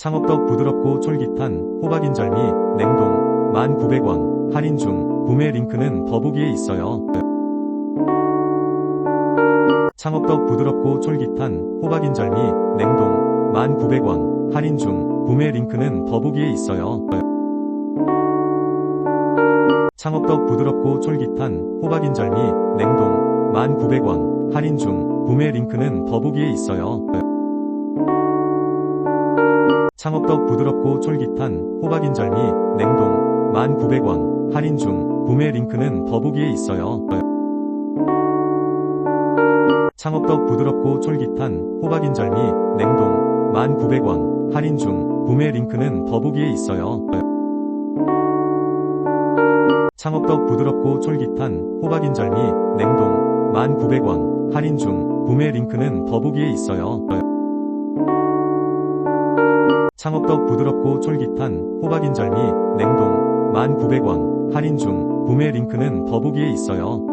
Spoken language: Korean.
창업떡 부드럽고 쫄깃한 호박인절미 냉동 1,900원 할인 중 구매 링크는 더보기에 있어요. 창업떡 부드럽고 쫄깃한 호박인절미 냉동 1,900원 할인 중 구매 링크는 더보기에 있어요. 창업떡 부드럽고 쫄깃한 호박인절미 냉동 1,900원 할인 중 구매 링크는 더보기에 있어요. 창업떡 부드럽고 쫄깃한 호박인절미 냉동 1,900원 할인 중 구매 링크는 더보기에 있어요. 창업떡 부드럽고 쫄깃한 호박인절미 냉동 1,900원 할인 중 구매 링크는 더보기에 있어요. 창업떡 부드럽고 쫄깃한 호박인절미 냉동 1,900원 할인 중 구매 링크는 더보기에 있어요. 창업떡 부드럽고 쫄깃한 호박인절미 냉동 1,900원 할인 중 구매 링크는 더보기에 있어요.